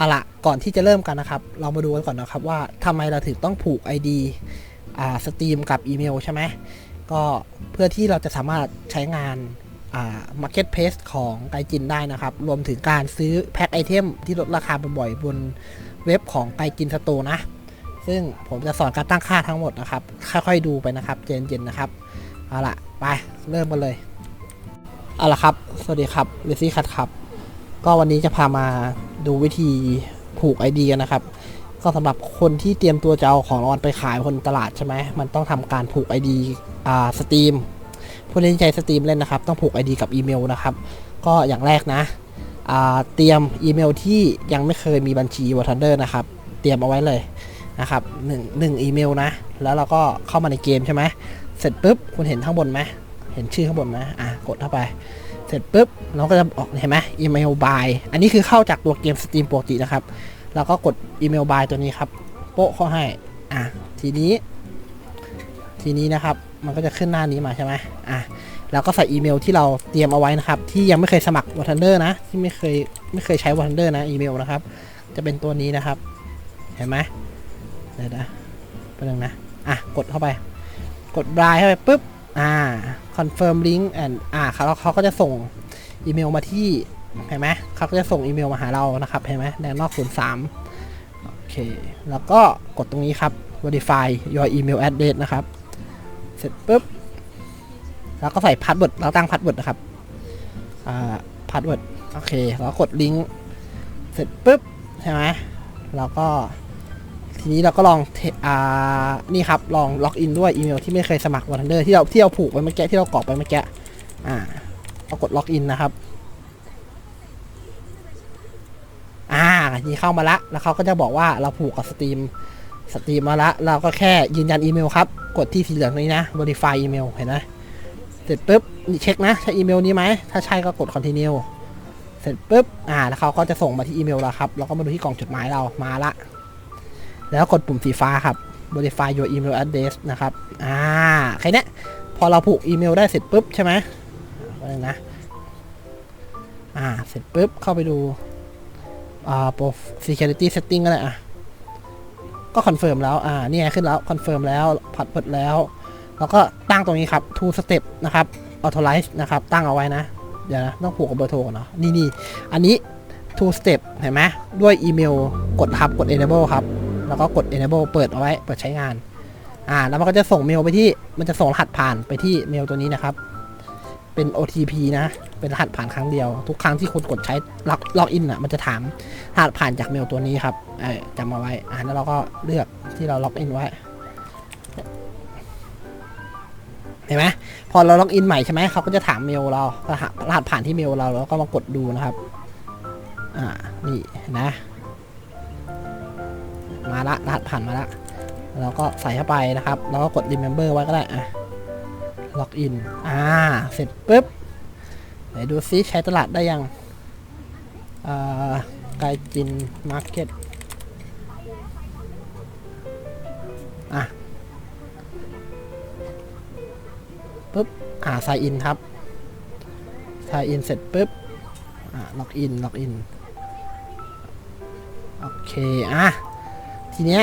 เอาละก่อนที่จะเริ่มกันนะครับ เรามาดูกันก่อนนะครับว่าทำไมเราถึงต้องผูก ID อ่าสตรีมกับอีเมลใช่ไหมก็เพื่อที่เราจะสามารถใช้งานอ่า Marketplace ของไกจินได้นะครับ รวมถึงการซื้อแพ็คไอเทมที่ลดราคาบ่อยๆบนเว็บของไกจินสโตร์นะ ซึ่งผมจะสอนการตั้งค่าทั้งหมดนะครับ ค่อยๆดูไปนะครับเย็นๆนะครับเอาละไปเริ่มกันเลยเอาละครับ สวัสดีครับเลซี่คัทครับ ก็วันนี้จะพามา ดูวิธีผูก ID กันนะครับ ก็สำหรับคนที่เตรียมตัวจะเอาของรางวัลไปขายบนตลาดใช่ไหมมันต้องทำการผูก ID อ่าสตรีมผู้เล่นใจสตรีมเล่นนะครับ ต้องผูก ID กับอีเมลนะครับ ก็อย่างแรกนะอ่าเตรียมอีเมลที่ยังไม่เคยมีบัญชี w a t นเดอร์นะครับ เตรียมเอาไว้เลยนะครับหนึ่งหนึ่งอีเมลนะ แล้วเราก็เข้ามาในเกมใช่ไหมเสร็จปุ๊บ คุณเห็นข้างบนไหม เห็นชื่อข้างบนไหมอะ กดเข้าไป เสร็จปุ๊บเราก็จะออกเห็นไหมอีเมลบายอันนี้คือเข้าจากตัวเกมสตรีมปกตินะครับแล้วก็กดอีเมลบายตัวนี้ครับ โป๊ะเข้าให้อะทีนี้ ทีนี้นะครับมันก็จะขึ้นหน้านี้มาใช่ไหมอะแล้วก็ใส่อีเมลที่เราเตรียมเอาไว้นะครับ ที่ยังไม่เคยสมัครวอทันเดอร์นะ ที่ไม่เคยไม่เคยใช้วอทันเดอร์นะอีเมลนะครับ จะเป็นตัวนี้นะครับ เห็นไหมเดี๋ยวนะเป็นยังนะอะกดเข้าไป กดบายเข้าไปปุ๊บ อ่า confirm link and อ่าเขาเขาก็จะส่งอีเมลมาที่เห็นไหมเขาก็จะส่งอีเมลมาหาเรานะครับเห็นไหมแดนนอกศูนย์สามโอเค แล้วก็กดตรงนี้ครับ verify your email address นะครับ เสร็จปุ๊บ แล้วก็ใส่พาสเวิร์ดเราตั้งพาสเวิร์ดนะครับ อ่า พาสเวิร์ด โอเค แล้วกดลิงก์ เสร็จปุ๊บ ใช่ไหม แล้วก็ ทีนี้เราก็ลองอ่านี่ครับ ลองล็อกอินด้วยอีเมลที่ไม่เคยสมัครวอร์ทันเดอร์ที่เราที่เราผูกไปเมื่อกี้ที่เรากรอกไปเมื่อกี้อ่าเรากดล็อกอินนะครับอ่านี่เข้ามาละแล้วเขาก็จะบอกว่าเราผูกกับสตรีมสตรีมมาละ เราก็แค่ยืนยันอีเมลครับ กดที่สีเหลืองนี้นะ verify อีเมลเห็นไหมเสร็จปุ๊บนี่เช็คนะใช่อีเมลนี้ไหม ถ้าใช่ก็กด continue เสร็จปุ๊บอ่าแล้วเขาก็จะส่งมาที่อีเมลเราครับ เราก็มาดูที่กล่องจดหมายเรามาละ แล้วกดปุ่มสีฟ้าครับ verify your email address นะครับ อ่าแค่เนี้ยพอเราผูกอีเมลได้เสร็จปุ๊บใช่ไหมอะไรนะ อ่า เสร็จปุ๊บเข้าไปดู อ่า pro security setting ก็ได้อะ ก็คอนเฟิร์มแล้ว อ่านี่ไงขึ้นแล้ว คอนเฟิร์มแล้วผัดเปิดแล้ว แล้วก็ตั้งตรงนี้ครับ two step นะครับ authorize นะครับ ตั้งเอาไว้นะ เดี๋ยวนะ ต้องผูกกับเบอร์โทรก่อนเนาะ นี่นี่อันนี้ two step เห็นไหมด้วยอีเมล กดครับ กด enable ครับ แล้วก็กด enable เปิดเอาไว้เปิดใช้งาน อ่า แล้วมันก็จะส่งเมลไปที่ มันจะส่งรหัสผ่านไปที่เมลตัวนี้นะครับ เป็น OTP นะ เป็นรหัสผ่านครั้งเดียว ทุกครั้งที่คุณกดใช้ล็อกล็อกอินอะ มันจะถามรหัสผ่านจากเมลตัวนี้ครับเออจำมาไว้ อ่าแล้วเราก็เลือกที่เราล็อกอินไว้ เห็นไหมพอเราล็อกอินใหม่ใช่ไหมเขาก็จะถามเมลเรารหัสรหัสผ่านที่เมลเราแล้วก็มากดดูนะครับ อ่า นี่นะ มาละรหัสผ่านมาละแล้วก็ใส่เข้าไปนะครับ แล้วก็กด remember ไว้ก็ได้อะล็อกอินอ่า เสร็จปุ๊บไหนดูซิใช้ตลาดได้ยังอ่าไกจินมาร์เก็ตอะปุ๊บอ่า s ซ g อินครับ s ซ g อินเสร็จปุ๊บอ่าล็อกอินล็อกอินโอเค อะ ทีเนี้ย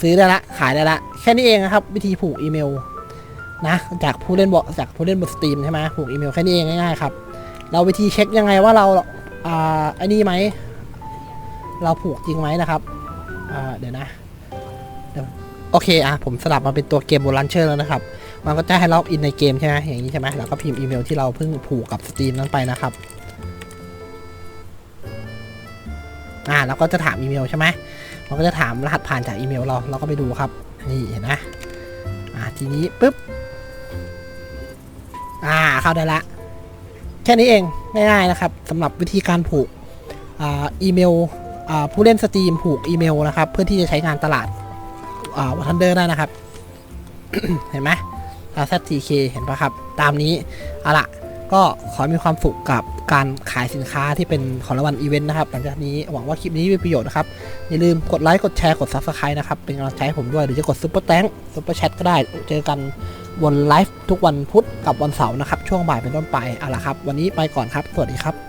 ซื้อได้ละขายได้ละแค่นี้เองนะครับ วิธีผูกอีเมลนะจากผู้เล่นบอกจากผู้เล่นบนสตรีมใช่ไหมผูกอีเมลแค่นี้เองง่ายๆครับ เราวิธีเช็คยังไงว่าเราอ่าไอ้นี่ไหมเราผูกจริงไหมนะครับอ่าเดี๋ยวนะโอเคอะผมสลับมาเป็นตัวเกมบนลันเชอร์แล้วนะครับ มันก็จะให้ล็อกอินในเกมใช่ไหมอย่างนี้ใช่ไหมแล้วก็พิมพ์อีเมลที่เราเพิ่งผูกกับสตรีมนั้นไปนะครับ อ่าแล้วก็จะถามอีเมลใช่ไหมมันก็จะถามรหัสผ่านจากอีเมลเราเราก็ไปดูครับ นี่เห็นไหมอ่าทีนี้ปุ๊บอ่าเข้าได้ละ แค่นี้เองง่ายๆนะครับสำหรับวิธีการผูกอ่าอีเมลอ่าผู้เล่นสตรีมผูกอีเมลนะครับ เพื่อที่จะใช้งานตลาดอ่าทันเดอร์ได้นะครับ เห็นไหม RZTK เห็นปะครับ ตามนี้เอาละ ก็ขอมีความสุขกับการขายสินค้าที่เป็นของรางวัลอีเวนต์นะครับ หลังจากนี้หวังว่าคลิปนี้มีประโยชน์นะครับ อย่าลืมกดไลค์กดแชร์กดซับสไครต์นะครับ เป็นกำลังใจให้ผมด้วย หรือจะกดซุปเปอร์แตงซุปเปอร์แชทก็ได้ เจอกันบนไลฟ์ทุกวันพุธกับวันเสาร์นะครับ ช่วงบ่ายเป็นต้นไปเอาละครับ วันนี้ไปก่อนครับ สวัสดีครับ